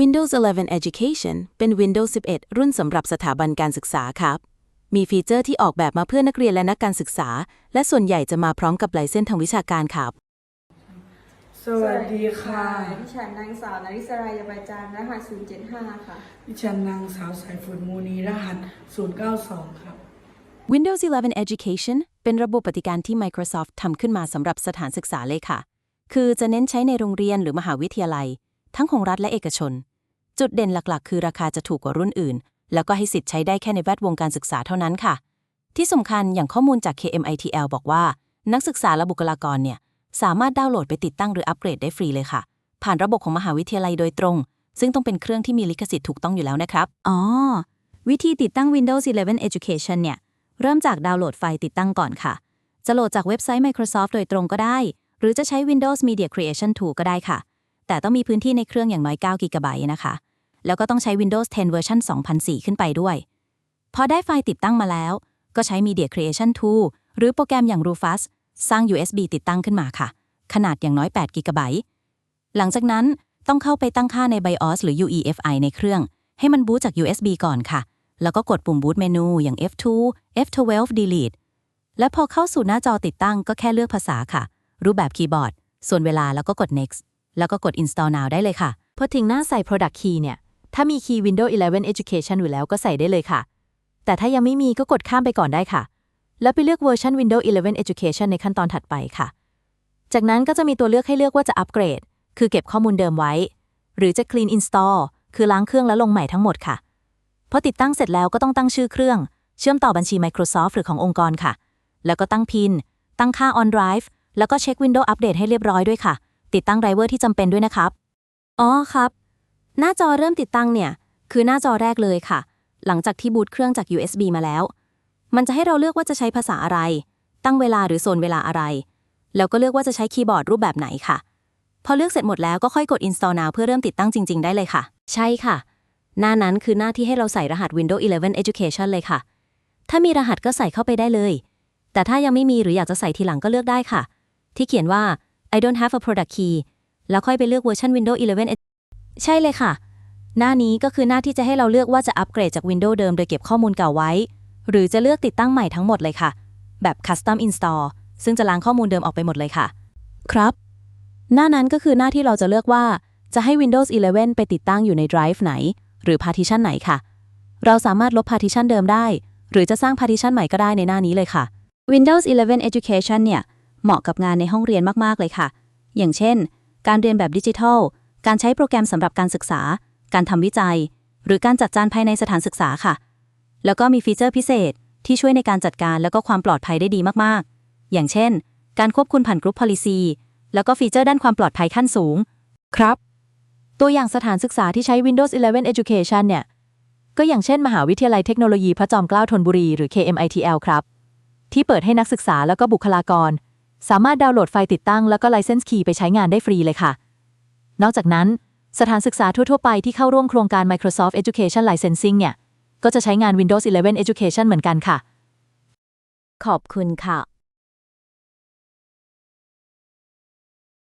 Windows 11 Education เป็น Windows 11 รุ่นสำหรับสถาบันการศึกษาครับ มีฟีเจอร์ที่ออกแบบมาเพื่อนักเรียนและนักการศึกษา และส่วนใหญ่จะมาพร้อมกับไลเซนส์ทางวิชาการครับ สวัสดีค่ะดิฉันนางสาวนาริสรายาบาจารย์รหัส 075 ค่ะ ดิฉันนางสาวสายฝนมูนีรหัส 092 ครับ Windows 11 Education เป็นระบบปฏิการที่ Microsoft ทำขึ้นมาสำหรับสถานศึกษาเลยค่ะ คือจะเน้นใช้ในโรงเรียนหรือมหาวิทยาลัย ทั้งของรัฐและเอกชน จุดเด่นหลักๆ คือราคาจะถูกกว่ารุ่นอื่น แล้วก็ให้สิทธิ์ใช้ได้แค่ในแวดวงการศึกษาเท่านั้นค่ะ ที่สำคัญอย่างข้อมูลจาก KMITL บอกว่า นักศึกษาและบุคลากรเนี่ยสามารถดาวน์โหลดไปติดตั้งหรืออัปเกรดได้ฟรีเลยค่ะ ผ่านระบบของมหาวิทยาลัยโดยตรง ซึ่งต้องเป็นเครื่องที่มีลิขสิทธิ์ถูกต้องอยู่แล้วนะครับ อ๋อ วิธีติดตั้ง Windows 11 Education เนี่ย เริ่มจากดาวน์โหลดไฟล์ติดตั้งก่อนค่ะ จะโหลดจากเว็บไซต์ Microsoft โดยตรงก็ได้ หรือจะใช้ Windows Media Creation Tool ก็ได้ค่ะ แต่ต้องมีพื้นที่ในเครื่องอย่างน้อย9 g b นะคะ แล้วก็ต้องใช้ Windows 10 เวอร์ชัน2004 ขึ้นไปด้วย พอได้ไฟล์ติดตั้งมาแล้ว ก็ใช้ Media Creation Tool หรือโปรแกรมอย่าง Rufus สร้าง USB ติดตั้งขึ้นมาค่ะ ขนาดอย่างน้อย8 g b หลังจากนั้นต้องเข้าไปตั้งค่าใน BIOS หรือ UEFI ในเครื่อง ให้มันบูตจาก USB ก่อนค่ะ แล้วก็กดปุ่มบูตเมนูอย่าง F2 F12 Delete และพอเข้าสู่หน้าจอติดตั้งก็แค่เลือกภาษาค่ะ รูปแบบคีย์บอร์ด ส่วนเวลาแล้วก็กด next แล้วก็กด install now ได้เลยค่ะ พอถึงหน้าใส่ product key เนี่ย ถ้ามีคีย์ Windows 11 Education อยู่แล้วก็ใส่ได้เลยค่ะ แต่ถ้ายังไม่มีก็กดข้ามไปก่อนได้ค่ะ แล้วไปเลือกเวอร์ชัน Windows 11 Education ในขั้นตอนถัดไปค่ะ จากนั้นก็จะมีตัวเลือกให้เลือกว่าจะอัปเกรด คือเก็บข้อมูลเดิมไว้ หรือจะ clean install คือล้างเครื่องแล้วลงใหม่ทั้งหมดค่ะ พอติดตั้งเสร็จแล้วก็ต้องตั้งชื่อเครื่อง เชื่อมต่อบัญชี Microsoft หรือขององค์กรค่ะ แล้วก็ตั้งพิน ตั้งค่า on drive แล้วก็เช็ค Windows Update ให้เรียบร้อยด้วยค่ะ ติดตั้งไดรเวอร์ที่จำเป็นด้วยนะครับ อ๋อครับ หน้าจอเริ่มติดตั้งเนี่ย คือหน้าจอแรกเลยค่ะ หลังจากที่บูตเครื่องจาก USB มาแล้ว มันจะให้เราเลือกว่าจะใช้ภาษาอะไร ตั้งเวลาหรือโซนเวลาอะไร แล้วก็เลือกว่าจะใช้คีย์บอร์ดรูปแบบไหนค่ะ พอเลือกเสร็จหมดแล้วก็ค่อยกด install now เพื่อเริ่มติดตั้งจริง ๆ ได้เลยค่ะ ใช่ค่ะ หน้านั้นคือหน้าที่ให้เราใส่รหัส Windows 11 Education เลยค่ะ ถ้ามีรหัสก็ใส่เข้าไปได้เลย แต่ถ้ายังไม่มีหรืออยากจะใส่ทีหลังก็เลือกได้ค่ะ ที่เขียนว่า I don't have a product key แล้วค่อยไปเลือกเวอร์ชัน Windows 11 ใช่เลยค่ะ หน้านี้ก็คือหน้าที่จะให้เราเลือกว่าจะอัปเกรดจาก Windows เดิมโดยเก็บข้อมูลเก่าไว้ หรือจะเลือกติดตั้งใหม่ทั้งหมดเลยค่ะ แบบ Custom Install ซึ่งจะล้างข้อมูลเดิมออกไปหมดเลยค่ะ ครับ หน้านั้นก็คือหน้าที่เราจะเลือกว่าจะให้ Windows 11 ไปติดตั้งอยู่ใน Drive ไหน หรือ Partition ไหนค่ะ เราสามารถลบ Partition เดิมได้ หรือจะสร้าง Partition ใหม่ก็ได้ในหน้านี้เลยค่ะ Windows 11 Education เนี่ย เหมาะกับงานในห้องเรียนมาก ๆ เลยค่ะ อย่างเช่น การเรียนแบบดิจิทัล การใช้โปรแกรมสำหรับการศึกษา การทำวิจัย หรือการจัดจานภายในสถานศึกษาค่ะ แล้วก็มีฟีเจอร์พิเศษที่ช่วยในการจัดการและก็ความปลอดภัยได้ดีมาก ๆ อย่างเช่น การควบคุมผ่านกรุ๊ป policy แล้วก็ฟีเจอร์ด้านความปลอดภัยขั้นสูง ครับ ตัวอย่างสถานศึกษาที่ใช้ Windows 11 Education เนี่ย ก็อย่างเช่น มหาวิทยาลัยเทคโนโลยีพระจอมเกล้าธนบุรี หรือ KMITL ครับ ที่เปิดให้นักศึกษาแล้วก็บุคลากร สามารถดาวน์โหลดไฟล์ติดตั้งแล้วก็ License Key ไปใช้งานได้ฟรีเลยค่ะ นอกจากนั้น สถานศึกษาทั่ว ๆ ไปที่เข้าร่วมโครงการ Microsoft Education Licensing เนี่ย ก็จะใช้งาน Windows 11 Education เหมือนกันค่ะ ขอบคุณค่ะ